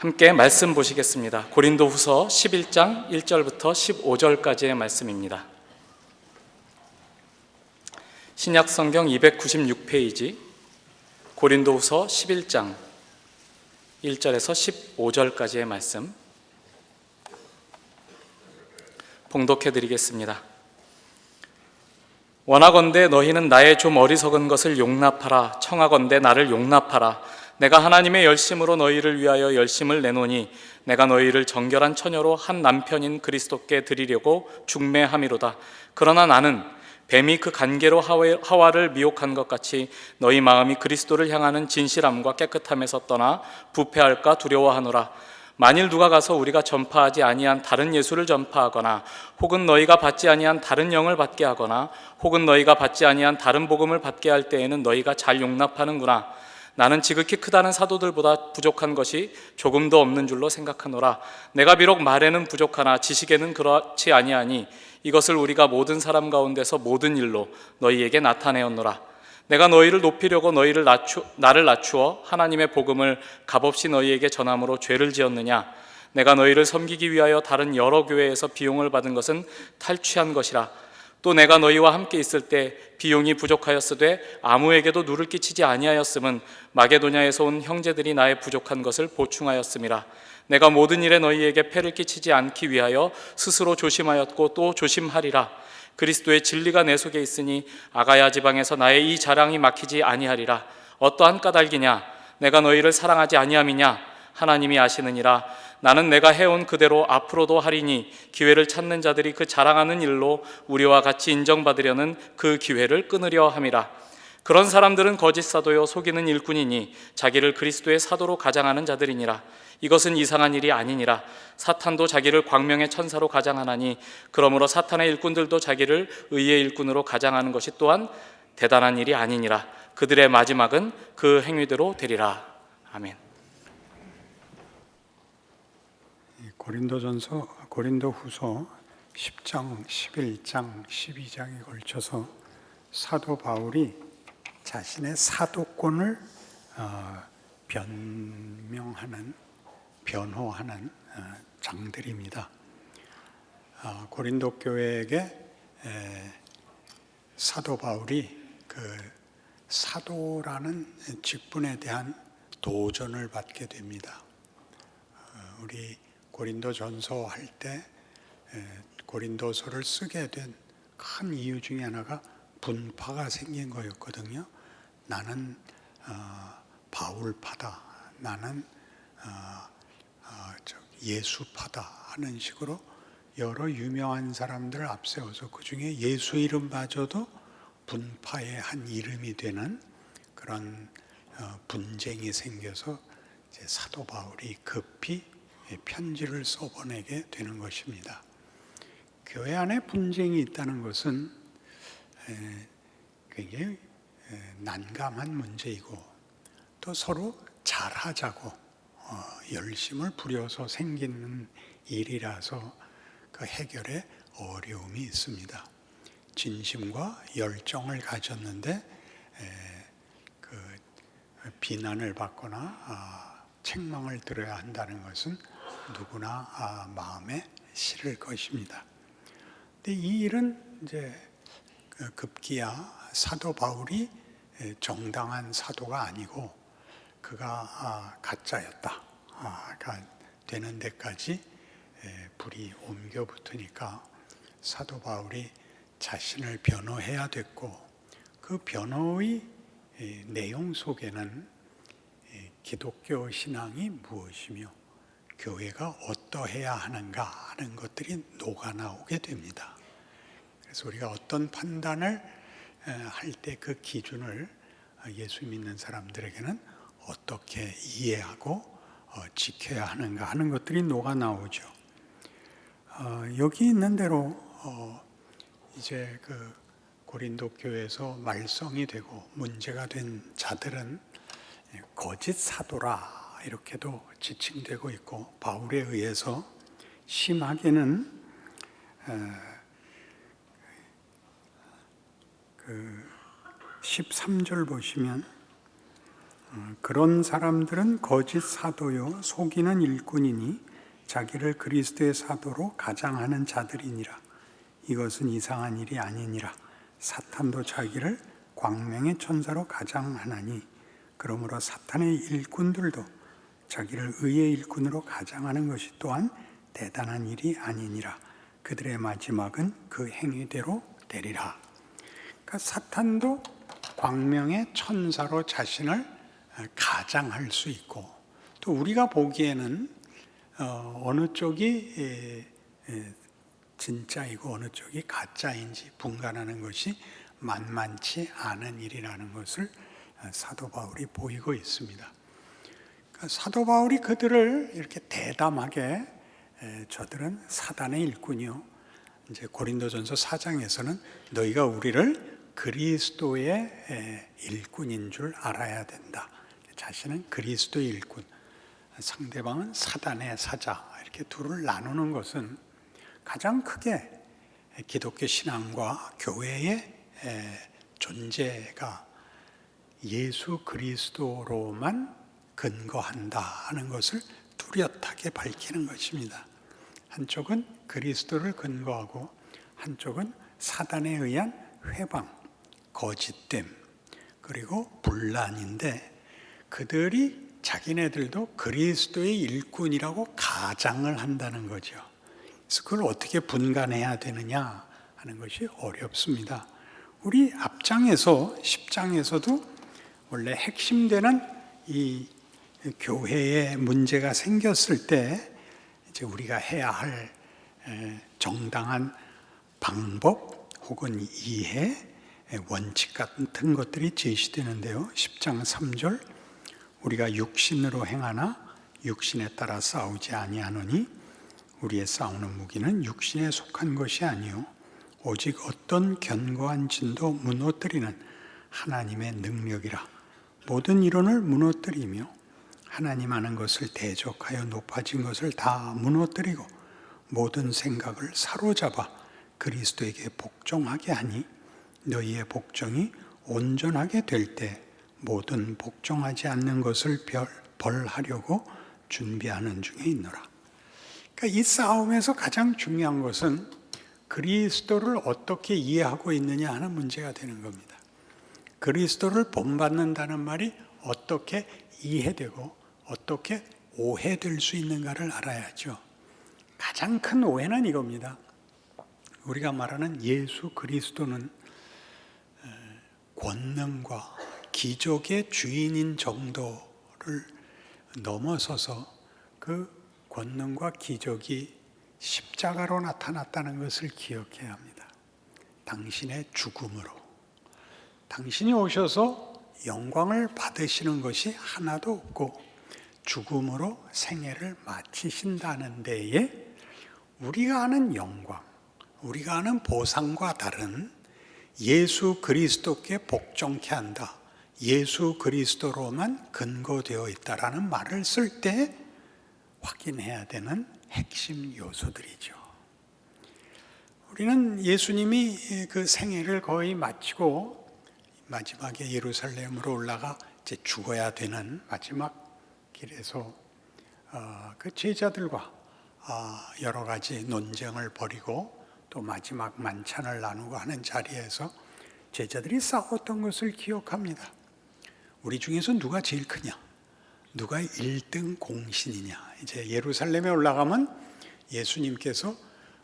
함께 말씀 보시겠습니다. 고린도 후서 11장 1절부터 15절까지의 말씀입니다. 신약 성경 296페이지 고린도 후서 11장 1절에서 15절까지의 말씀 봉독해 드리겠습니다. 원하건대 너희는 나의 좀 어리석은 것을 용납하라 청하건대 나를 용납하라 내가 하나님의 열심으로 너희를 위하여 열심을 내노니 내가 너희를 정결한 처녀로 한 남편인 그리스도께 드리려고 중매함이로다. 그러나 나는 뱀이 그 간계로 하와- 하와를 미혹한 것 같이 너희 마음이 그리스도를 향하는 진실함과 깨끗함에서 떠나 부패할까 두려워하노라. 만일 누가 가서 우리가 전파하지 아니한 다른 예수를 전파하거나 혹은 너희가 받지 아니한 다른 영을 받게 하거나 혹은 너희가 받지 아니한 다른 복음을 받게 할 때에는 너희가 잘 용납하는구나 나는 지극히 크다는 사도들보다 부족한 것이 조금도 없는 줄로 생각하노라. 내가 비록 말에는 부족하나 지식에는 그렇지 아니하니 이것을 우리가 모든 사람 가운데서 모든 일로 너희에게 나타내었노라. 내가 너희를 높이려고 너희를 낮추, 나를 낮추어 하나님의 복음을 값없이 너희에게 전함으로 죄를 지었느냐? 내가 너희를 섬기기 위하여 다른 여러 교회에서 비용을 받은 것은 탈취한 것이라 또 내가 너희와 함께 있을 때 비용이 부족하였으되 아무에게도 누를 끼치지 아니하였음은 마게도냐에서 온 형제들이 나의 부족한 것을 보충하였음이라 내가 모든 일에 너희에게 폐를 끼치지 않기 위하여 스스로 조심하였고 또 조심하리라. 그리스도의 진리가 내 속에 있으니 아가야 지방에서 나의 이 자랑이 막히지 아니하리라. 어떠한 까닭이냐? 내가 너희를 사랑하지 아니함이냐? 하나님이 아시느니라 나는 내가 해온 그대로 앞으로도 하리니 기회를 찾는 자들이 그 자랑하는 일로 우리와 같이 인정받으려는 그 기회를 끊으려 함이라. 그런 사람들은 거짓 사도요 속이는 일꾼이니 자기를 그리스도의 사도로 가장하는 자들이니라. 이것은 이상한 일이 아니니라. 사탄도 자기를 광명의 천사로 가장하나니 그러므로 사탄의 일꾼들도 자기를 의의 일꾼으로 가장하는 것이 또한 대단한 일이 아니니라. 그들의 마지막은 그 행위대로 되리라. 아멘. 고린도전서 고린도후서 10장, 11장, 12장에 걸쳐서 사도 바울이 자신의 사도권을 어, 변명하는 변호하는 어, 장들입니다. 어, 고린도 교회에게 에, 사도 바울이 그 사도라는 직분에 대한 도전을 받게 됩니다. 어, 우리 고린도 전서 할 때 고린도서를 쓰게 된 큰 이유 중에 하나가 분파가 생긴 거였거든요. 나는 어, 바울파다. 나는 어, 어, 저 예수파다 하는 식으로 여러 유명한 사람들을 앞세워서 그 중에 예수 이름마저도 분파의 한 이름이 되는 그런 어, 분쟁이 생겨서 사도 바울이 급히 편지를 써보내게 되는 것입니다. 교회 안에 분쟁이 있다는 것은 에, 굉장히 에, 난감한 문제이고 또 서로 잘하자고 어, 열심을 부려서 생기는 일이라서 그 해결에 어려움이 있습니다. 진심과 열정을 가졌는데 에, 그 비난을 받거나 아, 책망을 들어야 한다는 것은 누구나 아, 마음에 싫을 것입니다. 근데 이 일은 이제 그 급기야 사도 바울이 에, 정당한 사도가 아니고 그가 아, 가짜였다. 아, 가 되는 데까지 에, 불이 옮겨 붙으니까 사도 바울이 자신을 변호해야 됐고 그 변호의 에, 내용 속에는 에, 기독교 신앙이 무엇이며 교회가 어떠해야 하는가 하는 것들이 녹아 나오게 됩니다. 그래서 우리가 어떤 판단을 할 때 그 기준을 예수 믿는 사람들에게는 어떻게 이해하고 어, 지켜야 하는가 하는 것들이 녹아 나오죠. 어, 여기 있는 대로 어, 이제 그 고린도 교회에서 말썽이 되고 문제가 된 자들은 거짓 사도라 이렇게도 지칭되고 있고 바울에 의해서 심하게는 그 13절 보시면 어, 그런 사람들은 거짓 사도요 속이는 일꾼이니 자기를 그리스도의 사도로 가장하는 자들이니라. 이것은 이상한 일이 아니니라. 사탄도 자기를 광명의 천사로 가장하나니 그러므로 사탄의 일꾼들도 자기를 의의 일꾼으로 가장하는 것이 또한 대단한 일이 아니니라 그들의 마지막은 그 행위대로 되리라 그러니까 사탄도 광명의 천사로 자신을 가장할 수 있고 또 우리가 보기에는 어, 어느 쪽이 진짜이고 어느 쪽이 가짜인지 분간하는 것이 만만치 않은 일이라는 것을 어, 사도 바울이 보이고 있습니다. 사도 바울이 그들을 이렇게 대담하게 에, 저들은 사단의 일꾼이요. 이제 고린도전서 4장에서는 너희가 우리를 그리스도의 에, 일꾼인 줄 알아야 된다. 자신은 그리스도의 일꾼, 상대방은 사단의 사자 이렇게 둘을 나누는 것은 가장 크게 기독교 신앙과 교회의 에, 존재가 예수 그리스도로만 근거한다 하는 것을 뚜렷하게 밝히는 것입니다. 한쪽은 그리스도를 근거하고 한쪽은 사단에 의한 회방, 거짓됨, 그리고 분란인데 그들이 자기네들도 그리스도의 일꾼이라고 가장을 한다는 거죠. 그래서 그걸 어떻게 분간해야 되느냐 하는 것이 어렵습니다. 우리 앞장에서 10장에서도 원래 핵심되는 이 교회에 문제가 생겼을 때 이제 우리가 해야 할 정당한 방법 혹은 이해 원칙 같은 것들이 제시되는데요. 10장 3절 우리가 육신으로 행하나 육신에 따라 싸우지 아니하노니 우리의 싸우는 무기는 육신에 속한 것이 아니요 오직 어떤 견고한 진도 무너뜨리는 하나님의 능력이라 모든 이론을 무너뜨리며 하나님 아는 것을 대적하여 높아진 것을 다 무너뜨리고 모든 생각을 사로잡아 그리스도에게 복종하게 하니 너희의 복종이 온전하게 될 때 모든 복종하지 않는 것을 벌, 벌하려고 준비하는 중에 있노라. 그러니까 이 싸움에서 가장 중요한 것은 그리스도를 어떻게 이해하고 있느냐 하는 문제가 되는 겁니다. 그리스도를 본받는다는 말이 어떻게 이해되고 어떻게 오해될 수 있는가를 알아야죠. 가장 큰 오해는 이겁니다. 우리가 말하는 예수 그리스도는 권능과 기적의 주인인 정도를 넘어서서 그 권능과 기적이 십자가로 나타났다는 것을 기억해야 합니다. 당신의 죽음으로. 당신이 오셔서 영광을 받으시는 것이 하나도 없고 죽음으로 생애를 마치신다는 데에 우리가 아는 영광, 우리가 아는 보상과 다른 예수 그리스도께 복종케 한다. 예수 그리스도로만 근거되어 있다라는 말을 쓸 때 확인해야 되는 핵심 요소들이죠. 우리는 예수님이 그 생애를 거의 마치고 마지막에 예루살렘으로 올라가 이제 죽어야 되는 마지막 길에서 어, 그 제자들과 아, 여러 가지 논쟁을 벌이고 또 마지막 만찬을 나누고 하는 자리에서 제자들이 싸웠던 것을 기억합니다. 우리 중에서 누가 제일 크냐? 누가 1등 공신이냐? 이제 예루살렘에 올라가면 예수님께서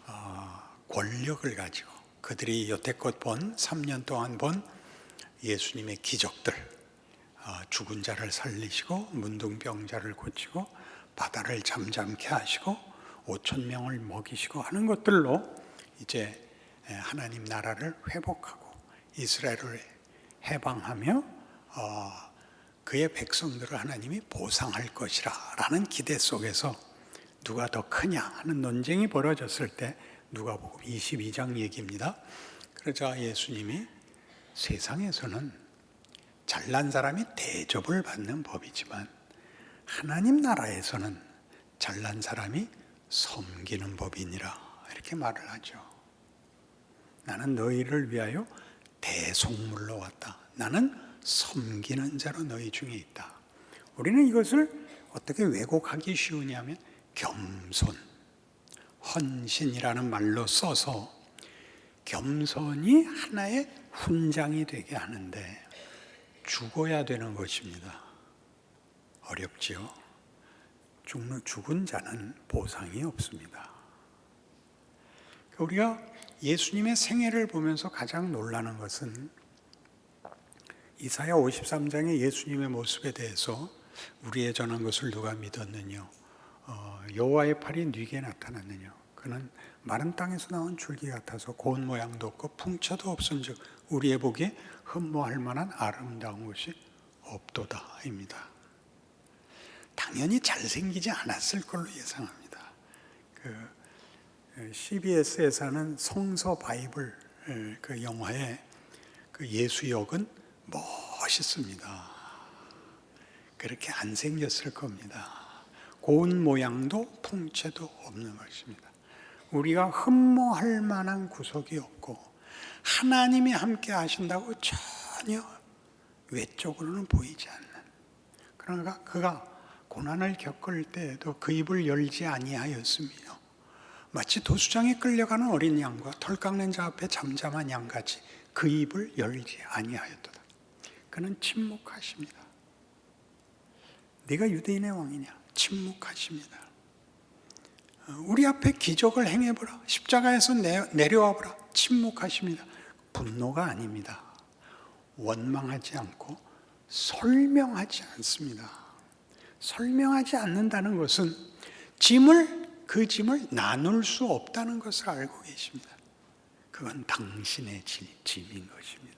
어, 권력을 가지고 그들이 여태껏 본 3년 동안 본 예수님의 기적들, 어, 죽은 자를 살리시고 문둥병자를 고치고 바다를 잠잠케 하시고 5천 명을 먹이시고 하는 것들로 이제 하나님 나라를 회복하고 이스라엘을 해방하며 어, 그의 백성들을 하나님이 보상할 것이라라는 기대 속에서 누가 더 크냐 하는 논쟁이 벌어졌을 때 누가복음 22장 얘기입니다. 그러자 예수님이 세상에서는 잘난 사람이 대접을 받는 법이지만 하나님 나라에서는 잘난 사람이 섬기는 법이니라 이렇게 말을 하죠. 나는 너희를 위하여 대속물로 왔다. 나는 섬기는 자로 너희 중에 있다. 우리는 이것을 어떻게 왜곡하기 쉬우냐면 겸손, 헌신이라는 말로 써서 겸손이 하나의 훈장이 되게 하는데 죽어야 되는 것입니다. 어렵지요. 죽는 죽은 자는 보상이 없습니다. 우리가 예수님의 생애를 보면서 가장 놀라는 것은 이사야 53장의 예수님의 모습에 대해서 우리의 전한 것을 누가 믿었느냐? 어, 여호와의 팔이 네게 나타났느냐? 그는 마른 땅에서 나온 줄기 같아서 고운 모양도 없고 풍채도 없은즉 우리의 보기에 흠모할 만한 아름다운 것이 없도다입니다. 당연히 잘생기지 않았을 걸로 예상합니다. 그 CBS에서 하는 성서 바이블 그 영화에 그 예수 역은 멋있습니다. 그렇게 안 생겼을 겁니다. 고운 모양도 풍채도 없는 것입니다. 우리가 흠모할 만한 구석이 없고 하나님이 함께 하신다고 전혀 외적으로는 보이지 않는 그러니까 그가 고난을 겪을 때에도 그 입을 열지 아니하였으며 마치 도수장에 끌려가는 어린 양과 털 깎는 자 앞에 잠잠한 양같이 그 입을 열지 아니하였도다. 그는 침묵하십니다. 네가 유대인의 왕이냐? 침묵하십니다. 어, 우리 앞에 기적을 행해보라. 십자가에서 내려와보라. 침묵하십니다. 분노가 아닙니다. 원망하지 않고 설명하지 않습니다. 설명하지 않는다는 것은 짐을 그 짐을 나눌 수 없다는 것을 알고 계십니다. 그건 당신의 짐인 것입니다.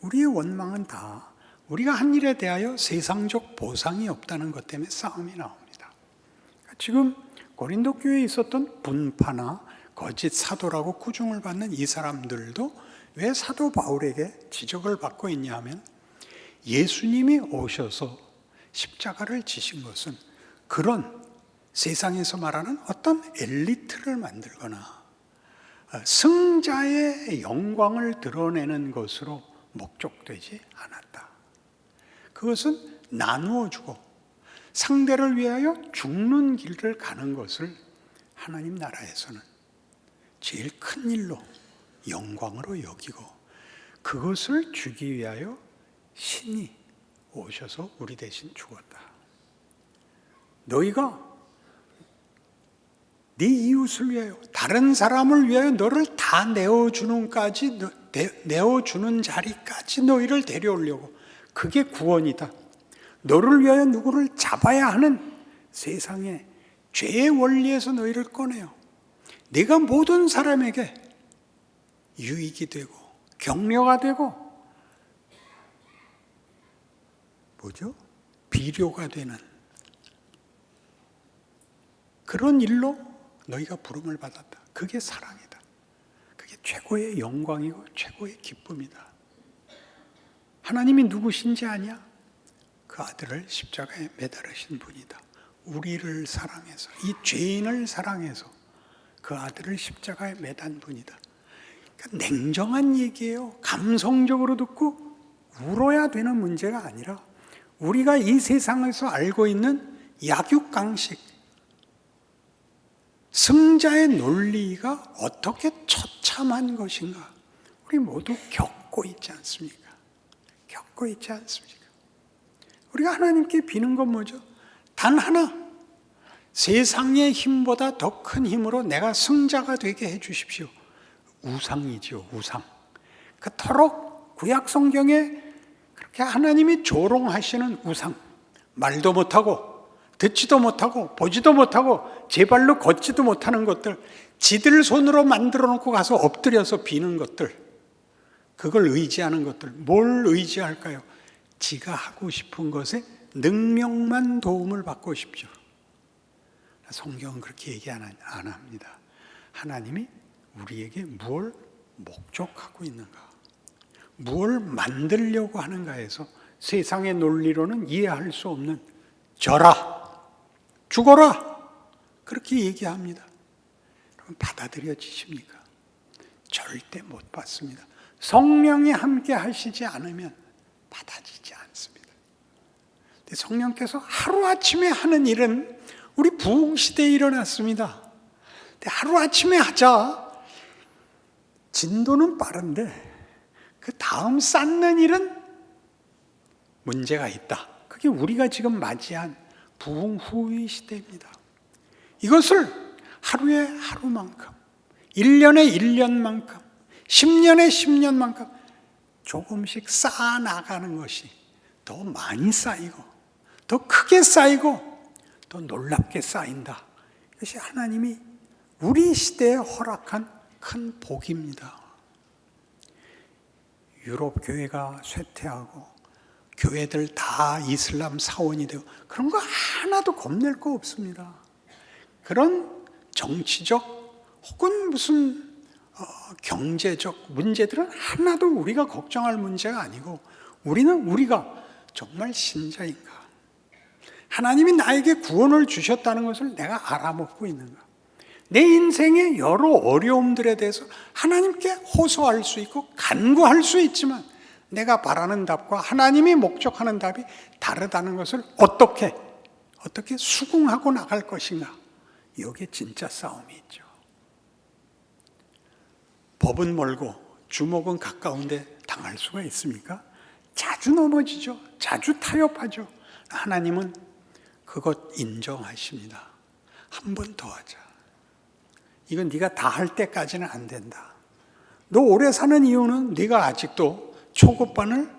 우리의 원망은 다 우리가 한 일에 대하여 세상적 보상이 없다는 것 때문에 싸움이 나옵니다. 지금 고린도 교회에 있었던 분파나 거짓 사도라고 꾸중을 받는 이 사람들도 왜 사도 바울에게 지적을 받고 있냐 하면 예수님이 오셔서 십자가를 지신 것은 그런 세상에서 말하는 어떤 엘리트를 만들거나 승자의 영광을 드러내는 것으로 목적되지 않았다. 그것은 나누어 주고 상대를 위하여 죽는 길을 가는 것을 하나님 나라에서는 제일 큰 일로 영광으로 여기고 그것을 주기 위하여 신이 오셔서 우리 대신 죽었다. 너희가 네 이웃을 위하여 다른 사람을 위하여 너를 다 내어주는까지 내어주는 자리까지 너희를 데려오려고 그게 구원이다. 너를 위하여 누구를 잡아야 하는 세상의 죄의 원리에서 너희를 꺼내요. 내가 모든 사람에게 유익이 되고 격려가 되고 뭐죠? 비료가 되는 그런 일로 너희가 부름을 받았다. 그게 사랑이다. 그게 최고의 영광이고 최고의 기쁨이다. 하나님이 누구신지 아냐? 그 아들을 십자가에 매달으신 분이다. 우리를 사랑해서, 이 죄인을 사랑해서 그 아들을 십자가에 매단 분이다. 그러니까 냉정한 얘기예요. 감성적으로 듣고 울어야 되는 문제가 아니라 우리가 이 세상에서 알고 있는 약육강식, 승자의 논리가 어떻게 처참한 것인가? 우리 모두 겪고 있지 않습니까? 겪고 있지 않습니까? 우리가 하나님께 비는 건 뭐죠? 단 하나. 세상의 힘보다 더 큰 힘으로 내가 승자가 되게 해 주십시오. 우상이죠, 우상. 그토록 구약 성경에 그렇게 하나님이 조롱하시는 우상. 말도 못하고, 듣지도 못하고, 보지도 못하고, 제 발로 걷지도 못하는 것들, 지들 손으로 만들어 놓고 가서 엎드려서 비는 것들, 그걸 의지하는 것들, 뭘 의지할까요? 지가 하고 싶은 것에 능력만 도움을 받고 싶죠. 성경은 그렇게 얘기 안 합니다. 하나님이 우리에게 무엇 목적하고 있는가? 무엇 만들려고 하는가에서 세상의 논리로는 이해할 수 없는 져라, 죽어라 그렇게 얘기합니다. 그럼 받아들여지십니까? 절대 못 받습니다. 성령이 함께 하시지 않으면 받아지지 않습니다. 성령께서 하루아침에 하는 일은 우리 부흥 시대에 일어났습니다. 근데 하루 아침에 하자 진도는 빠른데 그 다음 쌓는 일은 문제가 있다. 그게 우리가 지금 맞이한 부흥 후의 시대입니다. 이것을 하루에 하루만큼, 1년에 1년만큼, 10년에 10년만큼 조금씩 쌓아 나가는 것이 더 많이 쌓이고, 더 크게 쌓이고, 더 놀랍게 쌓인다. 이것이 하나님이 우리 시대에 허락한 큰 복입니다. 유럽 교회가 쇠퇴하고 교회들 다 이슬람 사원이 되고 그런 거 하나도 겁낼 거 없습니다. 그런 정치적 혹은 무슨 어, 경제적 문제들은 하나도 우리가 걱정할 문제가 아니고 우리는 우리가 정말 신자인가? 하나님이 나에게 구원을 주셨다는 것을 내가 알아먹고 있는가? 내 인생의 여러 어려움들에 대해서 하나님께 호소할 수 있고 간구할 수 있지만 내가 바라는 답과 하나님이 목적하는 답이 다르다는 것을 어떻게 어떻게 수긍하고 나갈 것인가? 여기에 진짜 싸움이 있죠. 법은 멀고 주먹은 가까운데 당할 수가 있습니까? 자주 넘어지죠. 자주 타협하죠. 하나님은 그것 인정하십니다. 한 번 더 하자. 이건 네가 다 할 때까지는 안 된다. 너 오래 사는 이유는 네가 아직도 초급반을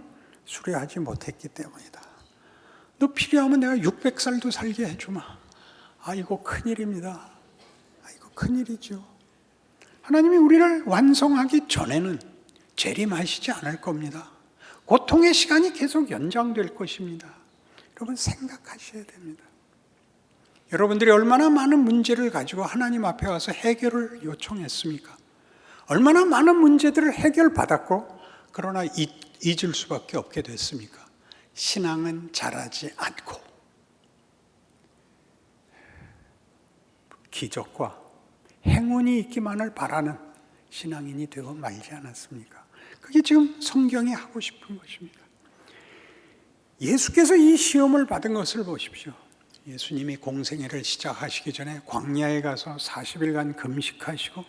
수료하지 못했기 때문이다. 너 필요하면 내가 600살도 살게 해주마. 아, 이거 큰일입니다. 아, 이거 큰일이죠. 하나님이 우리를 완성하기 전에는 재림하시지 않을 겁니다. 고통의 시간이 계속 연장될 것입니다. 여러분 생각하셔야 됩니다. 여러분들이 얼마나 많은 문제를 가지고 하나님 앞에 와서 해결을 요청했습니까? 얼마나 많은 문제들을 해결받았고, 그러나 잊, 잊을 수밖에 없게 됐습니까? 신앙은 자라지 않고, 기적과 행운이 있기만을 바라는 신앙인이 되고 말지 않았습니까? 그게 지금 성경이 하고 싶은 것입니다. 예수께서 이 시험을 받은 것을 보십시오. 예수님이 공생애를 시작하시기 전에 광야에 가서 40일간 금식하시고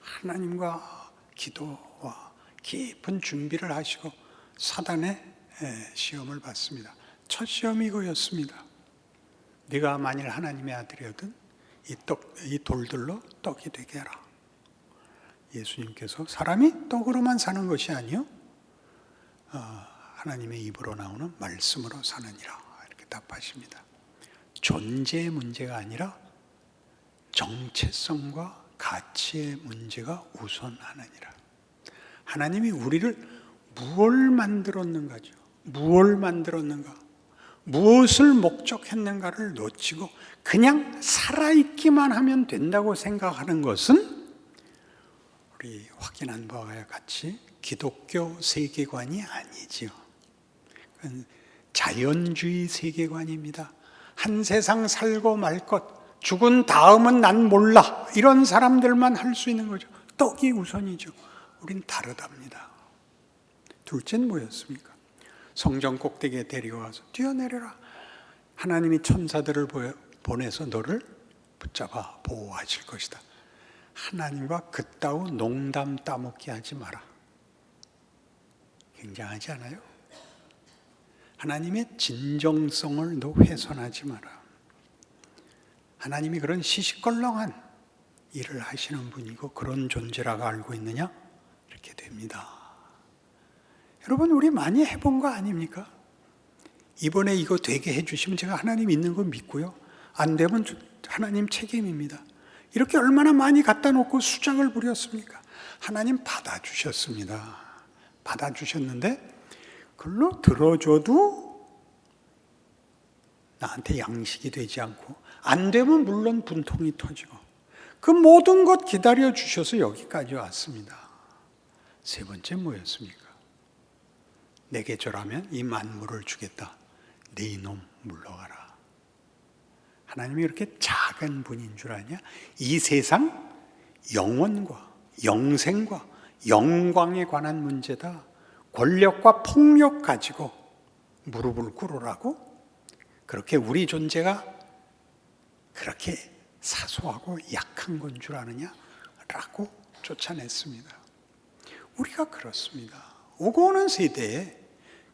하나님과 기도와 깊은 준비를 하시고 사단의 시험을 받습니다. 첫 시험이 이거였습니다. 네가 만일 하나님의 아들이거든 이, 떡, 이 돌들로 떡이 되게 하라. 예수님께서 사람이 떡으로만 사는 것이 아니요 어, 하나님의 입으로 나오는 말씀으로 사느니라 이렇게 답하십니다. 존재의 문제가 아니라 정체성과 가치의 문제가 우선하느니라. 하나님이 우리를 무엇을 만들었는가죠? 무엇을 만들었는가? 무엇을 목적했는가를 놓치고 그냥 살아있기만 하면 된다고 생각하는 것은 우리 확인한 바와 같이 기독교 세계관이 아니지요. 자연주의 세계관입니다. 한 세상 살고 말 것, 죽은 다음은 난 몰라. 이런 사람들만 할 수 있는 거죠. 떡이 우선이죠. 우린 다르답니다. 둘째는 뭐였습니까? 성전 꼭대기에 데려와서 뛰어내려라. 하나님이 천사들을 보내서 너를 붙잡아 보호하실 것이다. 하나님과 그따위 농담 따먹기 하지 마라. 굉장하지 않아요? 하나님의 진정성을 너 훼손하지 마라. 하나님이 그런 시시껄렁한 일을 하시는 분이고 그런 존재라고 알고 있느냐? 이렇게 됩니다. 여러분, 우리 많이 해본 거 아닙니까? 이번에 이거 되게 해주시면 제가 하나님 있는 거 믿고요. 안 되면 하나님 책임입니다. 이렇게 얼마나 많이 갖다 놓고 수작을 부렸습니까? 하나님 받아주셨습니다. 받아주셨는데, 글로 들어줘도 나한테 양식이 되지 않고, 안 되면 물론 분통이 터지고, 그 모든 것 기다려 주셔서 여기까지 왔습니다. 세 번째 뭐였습니까? 내게 절하면 이 만물을 주겠다. 네 이놈 물러가라. 하나님이 이렇게 작은 분인 줄 아냐? 이 세상 영원과 영생과 영광에 관한 문제다. 권력과 폭력 가지고 무릎을 꿇으라고 그렇게 우리 존재가 그렇게 사소하고 약한 건 줄 아느냐? 라고 쫓아냈습니다. 우리가 그렇습니다. 오고 오는 세대에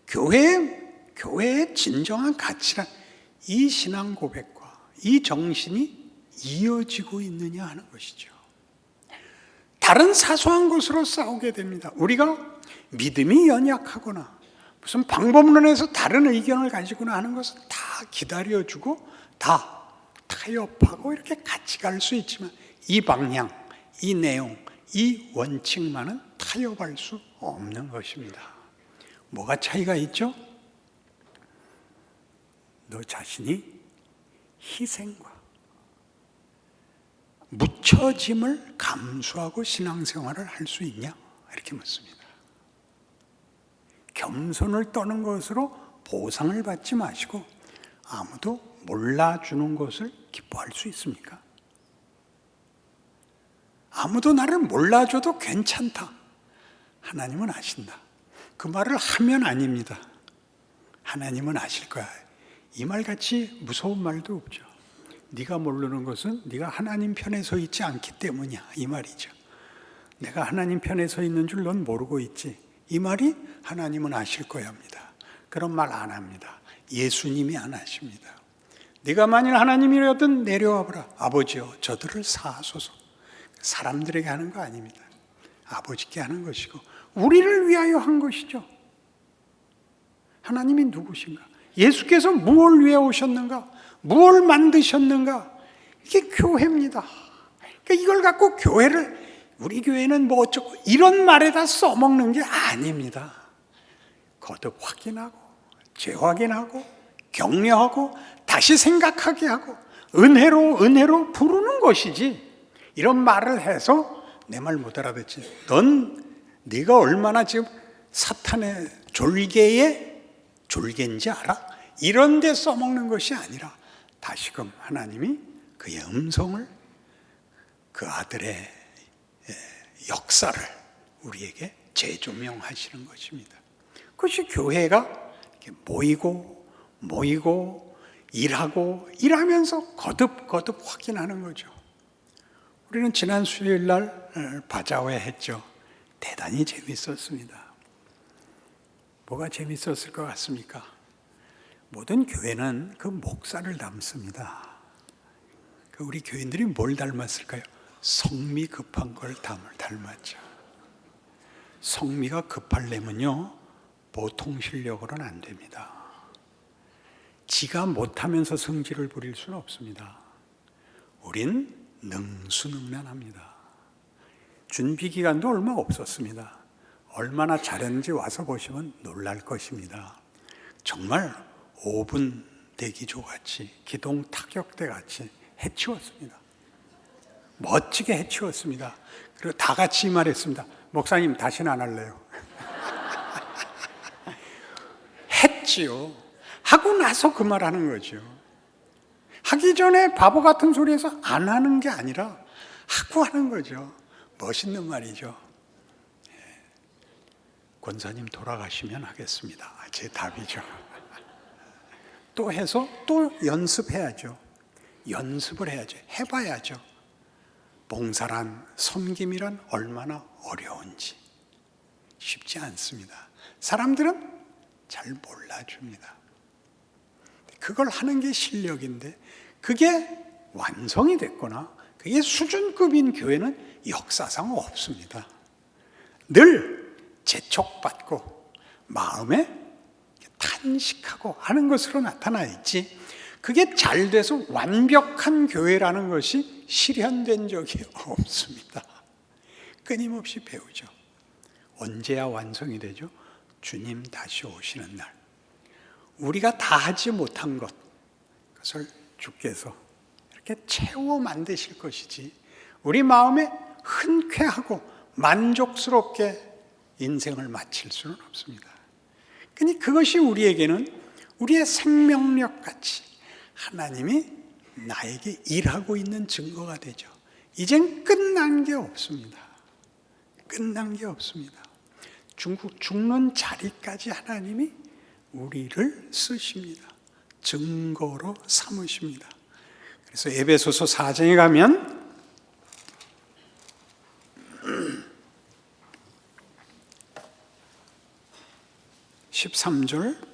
교회, 교회의 진정한 가치란 이 신앙 고백과 이 정신이 이어지고 있느냐 하는 것이죠. 다른 사소한 것으로 싸우게 됩니다. 우리가 믿음이 연약하거나 무슨 방법론에서 다른 의견을 가지거나 하는 것은 다 기다려주고 다 타협하고 이렇게 같이 갈 수 있지만 이 방향, 이 내용, 이 원칙만은 타협할 수 없는 것입니다. 뭐가 차이가 있죠? 너 자신이 희생과 묻혀짐을 감수하고 신앙생활을 할 수 있냐? 이렇게 묻습니다. 겸손을 떠는 것으로 보상을 받지 마시고 아무도 몰라주는 것을 기뻐할 수 있습니까? 아무도 나를 몰라줘도 괜찮다. 하나님은 아신다. 그 말을 하면 아닙니다. 하나님은 아실 거야. 이 말같이 무서운 말도 없죠. 네가 모르는 것은 네가 하나님 편에 서 있지 않기 때문이야. 이 말이죠. 내가 하나님 편에 서 있는 줄 넌 모르고 있지. 이 말이 하나님은 아실 거야 합니다. 그런 말 안 합니다. 예수님이 안 하십니다. 네가 만일 하나님이라든 내려와 보라. 아버지여 저들을 사하소서. 사람들에게 하는 거 아닙니다. 아버지께 하는 것이고 우리를 위하여 한 것이죠. 하나님이 누구신가? 예수께서 무엇을 위해 오셨는가? 무엇을 만드셨는가? 이게 교회입니다. 그러니까 이걸 갖고 교회를 우리 교회는 뭐 어쩌고 이런 말에다 써먹는 게 아닙니다. 거듭 확인하고 재확인하고 격려하고 다시 생각하게 하고 은혜로 은혜로 부르는 것이지 이런 말을 해서 내 말 못 알아듣지. 넌 네가 얼마나 지금 사탄의 졸개의 졸개인지 알아? 이런 데 써먹는 것이 아니라 다시금 하나님이 그의 음성을 그 아들의 예, 역사를 우리에게 재조명하시는 것입니다. 그것이 교회가 모이고 모이고 일하고 일하면서 거듭 거듭 확인하는 거죠. 우리는 지난 수요일 날 어, 바자회 했죠. 대단히 재밌었습니다. 뭐가 재밌었을 것 같습니까? 모든 교회는 그 목사를 닮습니다. 그 우리 교인들이 뭘 닮았을까요? 성미 급한 걸 닮았죠. 성미가 급하려면요, 보통 실력으로는 안 됩니다. 지가 못하면서 성질을 부릴 수는 없습니다. 우린 능수능란합니다. 준비 기간도 얼마 없었습니다. 얼마나 잘했는지 와서 보시면 놀랄 것입니다. 정말 5분 대기조 같이 기동 타격대 같이 해치웠습니다. 멋지게 해치웠습니다. 그리고 다 같이 말했습니다. 목사님 다시는 안 할래요. 했지요. 하고 나서 그 말 하는 거죠. 하기 전에 바보 같은 소리에서 안 하는 게 아니라 하고 하는 거죠. 멋있는 말이죠. 예. 권사님 돌아가시면 하겠습니다. 제 답이죠. 또 해서 또 연습해야죠. 연습을 해야죠. 해봐야죠. 봉사란, 섬김이란 얼마나 어려운지 쉽지 않습니다. 사람들은 잘 몰라줍니다. 그걸 하는 게 실력인데 그게 완성이 됐거나 그게 수준급인 교회는 역사상 없습니다. 늘 재촉받고 마음에 탄식하고 하는 것으로 나타나 있지. 그게 잘 돼서 완벽한 교회라는 것이 실현된 적이 없습니다. 끊임없이 배우죠. 언제야 완성이 되죠? 주님 다시 오시는 날. 우리가 다 하지 못한 것, 그것을 주께서 이렇게 채워 만드실 것이지, 우리 마음에 흔쾌하고 만족스럽게 인생을 마칠 수는 없습니다. 그니 그것이 우리에게는 우리의 생명력 같이 하나님이 나에게 일하고 있는 증거가 되죠. 이젠 끝난 게 없습니다. 끝난 게 없습니다. 중국 죽는 자리까지 하나님이 우리를 쓰십니다. 증거로 삼으십니다. 그래서 에베소서 4장에 가면 13절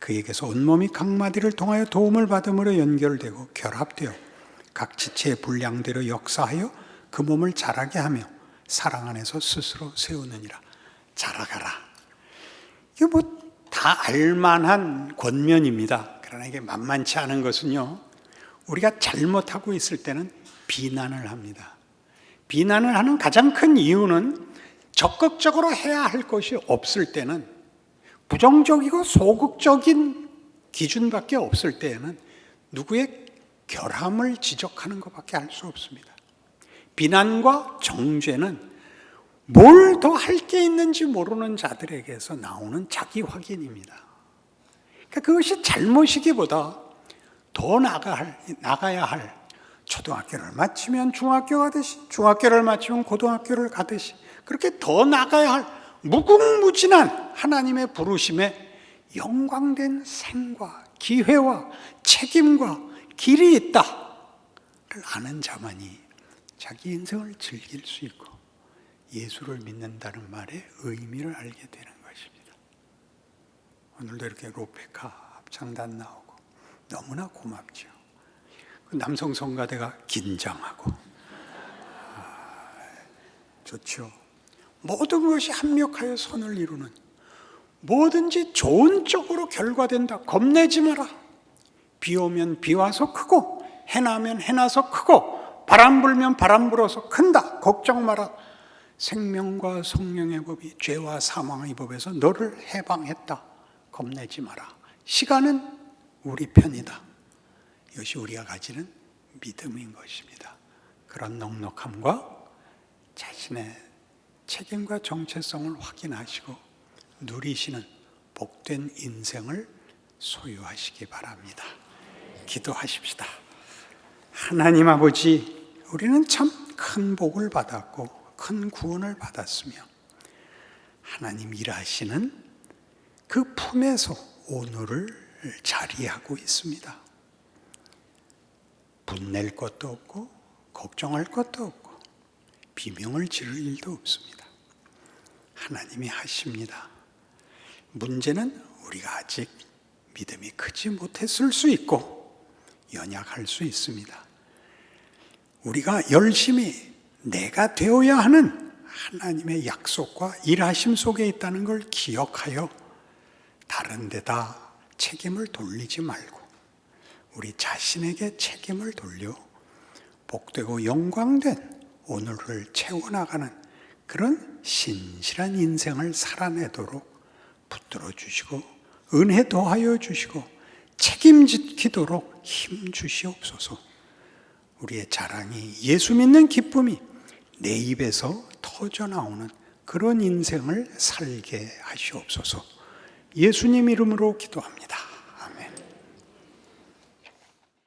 그에게서 온몸이 각 마디를 통하여 도움을 받음으로 연결되고 결합되어 각 지체의 분량대로 역사하여 그 몸을 자라게 하며 사랑 안에서 스스로 세우느니라. 자라가라. 이게 뭐 다 알만한 권면입니다. 그러나 이게 만만치 않은 것은요 우리가 잘못하고 있을 때는 비난을 합니다. 비난을 하는 가장 큰 이유는 적극적으로 해야 할 것이 없을 때는 부정적이고 소극적인 기준밖에 없을 때에는 누구의 결함을 지적하는 것밖에 할 수 없습니다. 비난과 정죄는 뭘 더 할 게 있는지 모르는 자들에게서 나오는 자기 확인입니다. 그러니까 그것이 잘못이기보다 더 나가 할, 나가야 할 초등학교를 마치면 중학교 가듯이 중학교를 마치면 고등학교를 가듯이 그렇게 더 나가야 할 무궁무진한 하나님의 부르심에 영광된 생과 기회와 책임과 길이 있다를 아는 자만이 자기 인생을 즐길 수 있고 예수를 믿는다는 말의 의미를 알게 되는 것입니다. 오늘도 이렇게 로페카 합창단 나오고 너무나 고맙죠. 그 남성 성가대가 긴장하고 아, 좋죠. 모든 것이 합력하여 선을 이루는 뭐든지 좋은 쪽으로 결과된다. 겁내지 마라. 비 오면 비 와서 크고 해 나면 해 나서 크고 바람 불면 바람 불어서 큰다. 걱정 마라. 생명과 성령의 법이 죄와 사망의 법에서 너를 해방했다. 겁내지 마라. 시간은 우리 편이다. 이것이 우리가 가지는 믿음인 것입니다. 그런 넉넉함과 자신의 책임과 정체성을 확인하시고 누리시는 복된 인생을 소유하시기 바랍니다. 기도하십시다. 하나님 아버지, 우리는 참 큰 복을 받았고 큰 구원을 받았으며 하나님 일하시는 그 품에서 오늘을 자리하고 있습니다. 분낼 것도 없고 걱정할 것도 없고 비명을 지를 일도 없습니다. 하나님이 하십니다. 문제는 우리가 아직 믿음이 크지 못했을 수 있고 연약할 수 있습니다. 우리가 열심히 내가 되어야 하는 하나님의 약속과 일하심 속에 있다는 걸 기억하여 다른 데다 책임을 돌리지 말고 우리 자신에게 책임을 돌려 복되고 영광된 오늘을 채워나가는 그런 신실한 인생을 살아내도록 붙들어 주시고 은혜 더하여 주시고 책임지도록 힘 주시옵소서. 우리의 자랑이 예수 믿는 기쁨이 내 입에서 터져 나오는 그런 인생을 살게 하시옵소서. 예수님 이름으로 기도합니다.